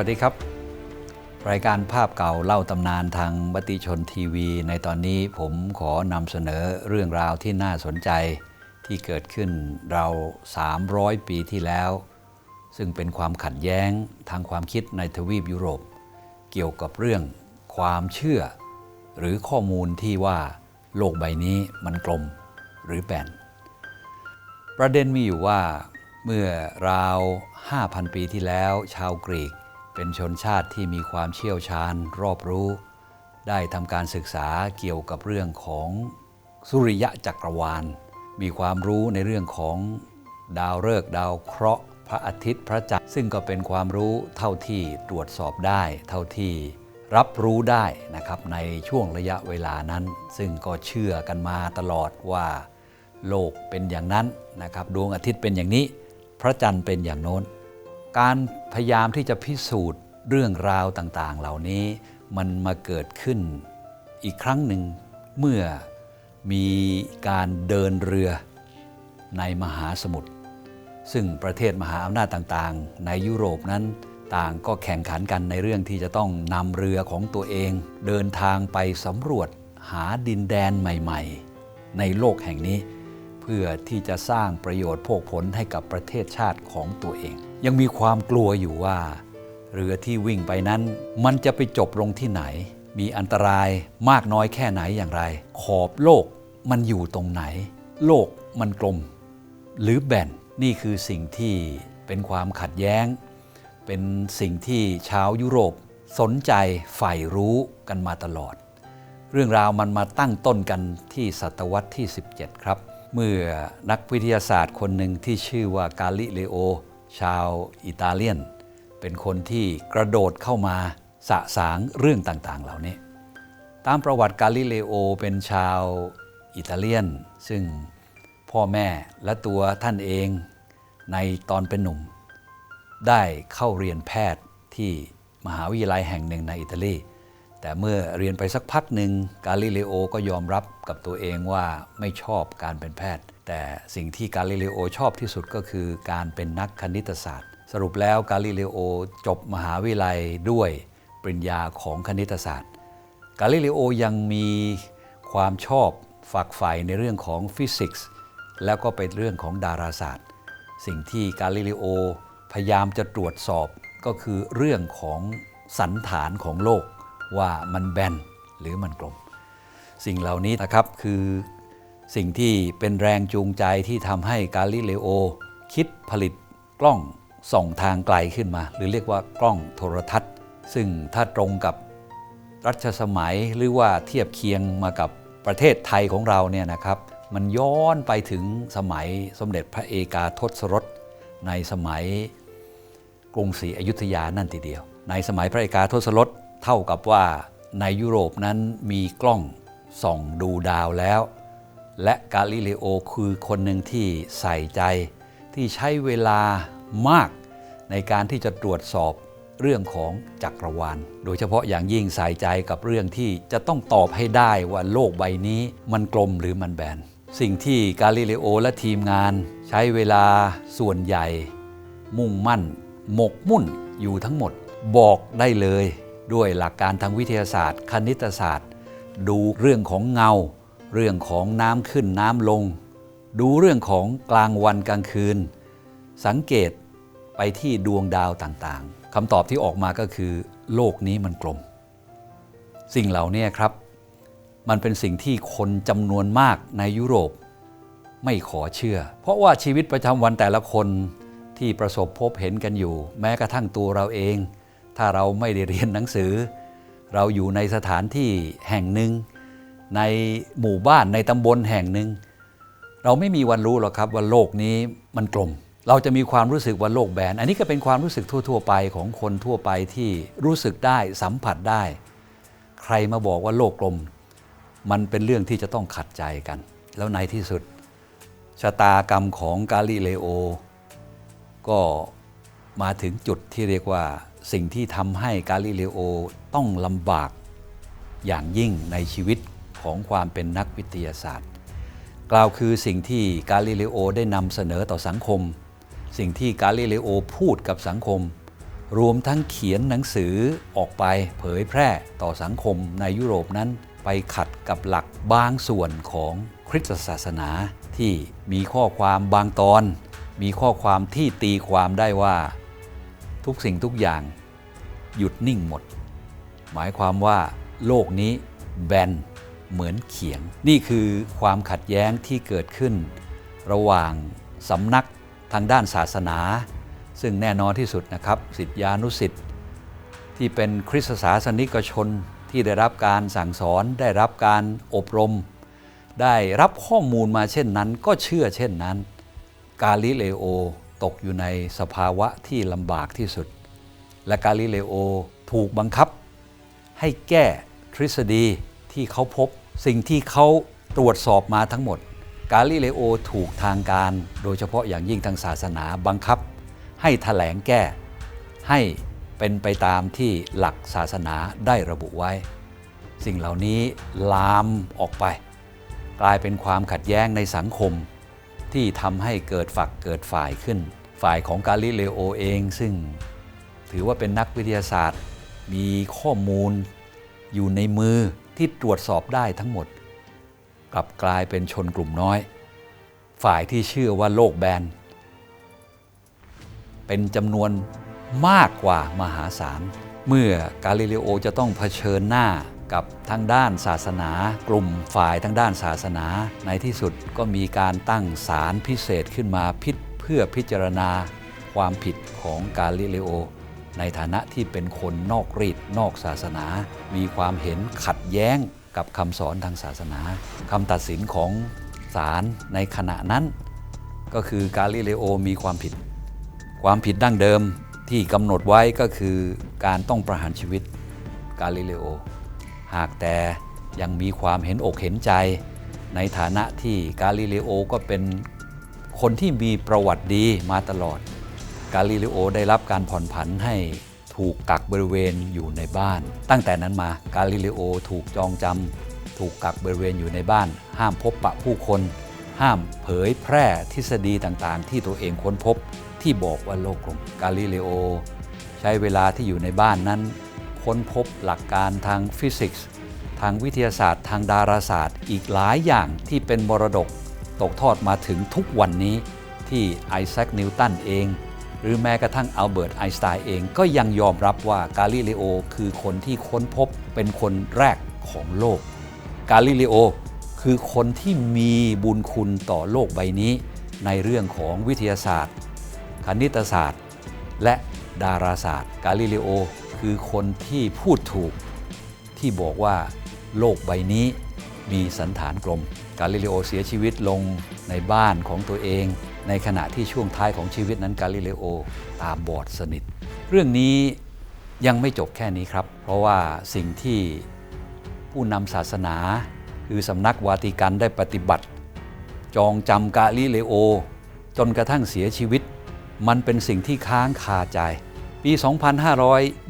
สวัสดีครับ รายการภาพเก่าเล่าตำนานทางมติชนทีวี ในตอนนี้ผมขอนำเสนอเรื่องราวที่น่าสนใจที่เกิดขึ้นเรา 300 ปีที่แล้ว ซึ่งเป็นความขัดแย้งทางความคิดในทวีปยุโรป เกี่ยวกับเรื่องความเชื่อ หรือข้อมูลที่ว่าโลกใบนี้มันกลมหรือแบนประเด็นมีอยู่ว่าเมื่อราว 5,000 ปีที่แล้ว ชาวกรีก เป็นชนชาติที่มีความเชี่ยวชาญรอบรู้ ได้ทำการศึกษาเกี่ยวกับเรื่องของสุริยะจักรวาล มีความรู้ในเรื่องของดาวฤกษ์ดาวเคราะห์ พระอาทิตย์พระจันทร์ซึ่งก็เป็นความรู้เท่าที่ตรวจสอบได้ เท่าที่รับรู้ได้นะครับในช่วงระยะเวลานั้น ซึ่งก็เชื่อกันมาตลอดว่า โลกเป็นอย่างนั้นนะครับดวงอาทิตย์เป็นอย่างนี้ พระจันทร์เป็นอย่างโน้น การพยายามที่จะพิสูจน์เรื่องราวต่างๆ เหล่านี้มันมาเกิดขึ้นอีกครั้งหนึ่งเมื่อมีการเดินเรือในมหาสมุทรซึ่งประเทศมหาอำนาจต่างๆ ในยุโรปนั้นต่างก็แข่งขันกันในเรื่องที่จะต้องนำเรือของตัวเอง เดินทางไปสำรวจหาดินแดนใหม่ๆ ในโลกแห่งนี้ เพื่อที่จะสร้างประโยชน์โภคผลให้กับประเทศชาติของตัวเอง ยังมีความกลัวอยู่ว่า เรือที่วิ่งไปนั้น มันจะไปจบลงที่ไหน มีอันตรายมากน้อยแค่ไหนอย่างไร ขอบโลกมันอยู่ตรงไหน โลกมันกลม หรือแบนนี่คือสิ่งที่เป็นความขัดแย้ง เป็นสิ่งที่ชาวยุโรปสนใจใฝ่รู้กันมาตลอด เรื่องราวมันมาตั้งต้นกันที่ศตวรรษที่ 17 ครับ เมื่อนักวิทยาศาสตร์คนหนึ่งที่ชื่อว่ากาลิเลโอ ชาวอิตาเลียน เป็นคนที่กระโดดเข้ามาสะสางเรื่องต่างๆ เหล่านี้ ตามประวัติกาลิเลโอเป็นชาวอิตาเลียน ซึ่งพ่อแม่และตัวท่านเองในตอนเป็นหนุ่ม ได้เข้าเรียนแพทย์ที่มหาวิทยาลัยแห่งหนึ่งในอิตาลี แต่เมื่อเรียนไปสักพักหนึ่งกาลิเลโอก็ยอมรับกับตัวเองว่าไม่ชอบการเป็นแพทย์ แต่สิ่งที่กาลิเลโอชอบที่สุดก็คือการเป็นนักคณิตศาสตร์ สรุปแล้วกาลิเลโอจบมหาวิทยาลัยด้วยปริญญาของคณิตศาสตร์ กาลิเลโอยังมีความชอบฝักใฝ่ในเรื่องของฟิสิกส์แล้วก็เป็นเรื่องของดาราศาสตร์ สิ่งที่กาลิเลโอพยายามจะตรวจสอบก็คือเรื่องของสันฐานของโลกว่ามันแบนหรือมันกลม สิ่งเหล่านี้นะครับคือ สิ่งที่เป็นแรงจูงใจที่ทำให้กาลิเลโอ คิดผลิตกล้องส่องทางไกลขึ้นมา หรือเรียกว่ากล้องโทรทัศน์ ซึ่งถ้าตรงกับรัชสมัยหรือว่าเทียบเคียงมากับประเทศไทยของเราเนี่ยนะครับ มันย้อนไปถึงสมัยสมเด็จพระเอกาทศรถในสมัยกรุงศรีอยุธยานั่นทีเดียว ในสมัยพระเอกาทศรถเท่ากับว่าในยุโรปนั้นมีกล้องส่องดูดาวแล้ว และกาลิเลโอคือคนหนึ่งที่ใส่ใจ ที่ใช้เวลามากในการที่จะตรวจสอบเรื่องของจักรวาล โดยเฉพาะอย่างยิ่งใส่ใจกับเรื่องที่จะต้องตอบให้ได้ว่าโลกใบนี้มันกลมหรือมันแบน สิ่งที่กาลิเลโอและทีมงาน ใช้เวลาส่วนใหญ่ มุ่งมั่น หมกมุ่นอยู่ทั้งหมด บอกได้เลย ด้วยหลักการทางวิทยาศาสตร์ คณิตศาสตร์ ดูเรื่องของเงา เรื่องของน้ำขึ้นน้ำลง ดูเรื่องของกลางวันกลางคืน สังเกตไปที่ดวงดาวต่างๆคำตอบที่ออกมาก็คือ โลกนี้มันกลม สิ่งเหล่านี้ครับ มันเป็นสิ่งที่คนจำนวนมากในยุโรป ไม่ขอเชื่อ เพราะว่าชีวิตประจำวันแต่ละคนที่ประสบพบเห็นกันอยู่ แม้กระทั่งตัวเราเอง ถ้าเราไม่ได้เรียนหนังสือ เราอยู่ในสถานที่แห่งหนึ่ง ในหมู่บ้านในตำบลแห่งหนึ่ง เราไม่มีวันรู้หรอกครับว่าโลกนี้มันกลม เราจะมีความรู้สึกว่าโลกแบน อันนี้ก็เป็นความรู้สึกทั่ว ๆ ไปของคนทั่วไปที่รู้สึกได้สัมผัสได้ ใครมาบอกว่าโลกกลม มันเป็นเรื่องที่จะต้องขัดใจกัน แล้วในที่สุด ชะตากรรมของกาลิเลโอ ก็มาถึงจุดที่เรียกว่าสิ่งที่ทำให้กาลิเลโอต้องลำบากอย่างยิ่งในชีวิต ของความเป็นนักวิทยาศาสตร์ กล่าวคือสิ่งที่กาลิเลโอได้นำเสนอต่อสังคม สิ่งที่กาลิเลโอพูดกับสังคม รวมทั้งเขียนหนังสือออกไปเผยแพร่ต่อสังคมในยุโรปนั้นไปขัดกับหลักบางส่วนของคริสตศาสนาที่มีข้อความบางตอน มีข้อความที่ตีความได้ว่า ทุกสิ่งทุกอย่างหยุดนิ่งหมด หมายความว่าโลกนี้แบน เหมือนเขียง นี่คือความขัดแย้งที่เกิดขึ้น ระหว่างสำนักทางด้านศาสนา ซึ่งแน่นอนที่สุดนะครับสิทธิานุสิทธิ์ที่เป็นคริสตศาสนิกชนที่ได้รับการสั่งสอนได้รับการอบรม ได้รับข้อมูลมาเช่นนั้น ก็เชื่อเช่นนั้น กาลิเลโอตกอยู่ในสภาวะที่ลำบากที่สุด และกาลิเลโอถูกบังคับให้แก้ทฤษฎี ที่เขาพบสิ่งที่เขาตรวจสอบมาทั้งหมด กาลิเลโอถูกทางการ โดยเฉพาะอย่างยิ่งทางศาสนาบังคับ ให้ถแถลงแก้ให้เป็นไปตามที่หลักศาสนาได้ระบุไว้ สิ่งเหล่านี้ลามออกไป กลายเป็นความขัดแย้งในสังคม ที่ทำให้เกิดฝักเกิดฝ่ายขึ้น ฝ่ายของกาลิเลโอเองซึ่ง ถือว่าเป็นนักวิทยาศาสตร์ มีข้อมูลอยู่ในมือ ที่ตรวจสอบได้ทั้งหมด กลับกลายเป็นชนกลุ่มน้อย ฝ่ายที่เชื่อว่าโลกแบน เป็นจำนวนมากกว่ามหาศาล เมื่อกาลิเลโอจะต้องเผชิญหน้ากับทางด้านศาสนา กลุ่มฝ่ายทางด้านศาสนา ในที่สุดก็มีการตั้งศาลพิเศษขึ้นมาพิเพื่อพิจารณาความผิดของกาลิเลโอ ในฐานะที่เป็นคนนอกรีดนอกศาสนา มีความเห็นขัดแย้งกับคำสอนทางศาสนาคำตัดสินของศาลในขณะนั้น ก็คือกาลิเลโอมีความผิด ความผิดดั้งเดิมที่กำหนดไว้ก็คือการต้องประหารชีวิตกาลิเลโอ หากแต่ยังมีความเห็นอกเห็นใจ ในฐานะที่กาลิเลโอก็เป็นคนที่มีประวัติดีมาตลอด กาลิเลโอได้รับการผ่อนผันให้ถูกกักบริเวณอยู่ในบ้าน ตั้งแต่นั้นมากาลิเลโอถูกจองจำถูกกักบริเวณอยู่ในบ้าน ห้ามพบปะผู้คน ห้ามเผยแพร่ทฤษฎีต่างๆ ที่ตัวเองค้นพบที่บอกว่าโลกกลมกาลิเลโอใช้เวลาที่อยู่ในบ้านนั้น ค้นพบหลักการทางฟิสิกส์ทางวิทยาศาสตร์ ทางดาราศาสตร์ อีกหลายอย่างที่เป็นมรดกตกทอดมาถึงทุกวันนี้ที่ไอแซคนิวตันเอง หรือแม้กระทั่งอัลเบิร์ตไอน์สไตน์เองก็ยังยอมรับว่ากาลิเลโอคือคนที่ค้นพบเป็นคนแรกของโลก กาลิเลโอคือคนที่มีบุญคุณต่อโลกใบนี้ ในเรื่องของวิทยาศาสตร์ คณิตศาสตร์ และดาราศาสตร์ กาลิเลโอคือคนที่พูดถูกที่บอกว่าโลกใบนี้มีสันฐานกลม กาลิเลโอเสียชีวิตลงในบ้านของตัวเอง ในขณะที่ช่วงท้ายของชีวิตนั้นกาลิเลโอตาบอดสนิท เรื่องนี้ยังไม่จบแค่นี้ครับ เพราะว่าสิ่งที่ผู้นำศาสนา คือสำนักวาติกันได้ปฏิบัติ จองจำกาลิเลโอ จนกระทั่งเสียชีวิต มันเป็นสิ่งที่ค้างคาใจ ปี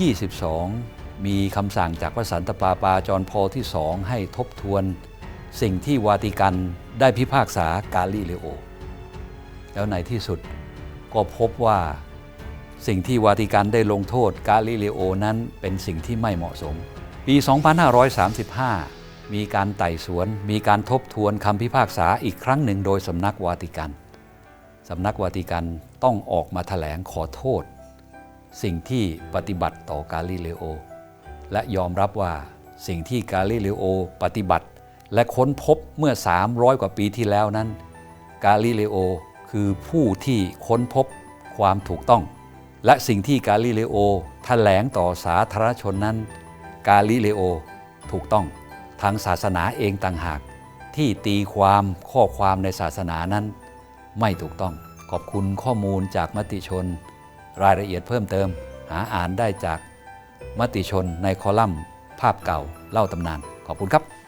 2522 มีคำสั่งจากพระสันตะปาปาจอห์นพอที่สองให้ทบทวน สิ่งที่วาติกันได้พิพากษากาลิเลโอ แล้วในที่สุดก็พบว่าสิ่งที่วาติกันได้ลงโทษกาลิเลโอนั้นเป็นสิ่งที่ไม่เหมาะสม ปี 2535 มีการไต่สวน มีการทบทวนคำพิพากษาอีกครั้งหนึ่งโดยสำนักวาติกันสำนักวาติกันต้องออกมาถแถลงขอโทษ สิ่งที่ปฏิบัติต่อกาลิเลโอ และยอมรับว่าสิ่งที่กาลิเลโอปฏิบัติ และค้นพบเมื่อ 300 กว่าปีที่แล้วนั้น กาลิเลโอ คือผู้ที่ค้นพบความถูกต้อง และสิ่งที่กาลิเลโอแถลงต่อสาธารณชนนั้น กาลิเลโอถูกต้อง ทางศาสนาเองต่างหาก ที่ตีความข้อความในศาสนานั้น ไม่ถูกต้อง ขอบคุณข้อมูลจากมติชน รายละเอียดเพิ่มเติม หาอ่านได้จากมติชนในคอลัมน์ ภาพเก่าเล่าตำนาน ขอบคุณครับ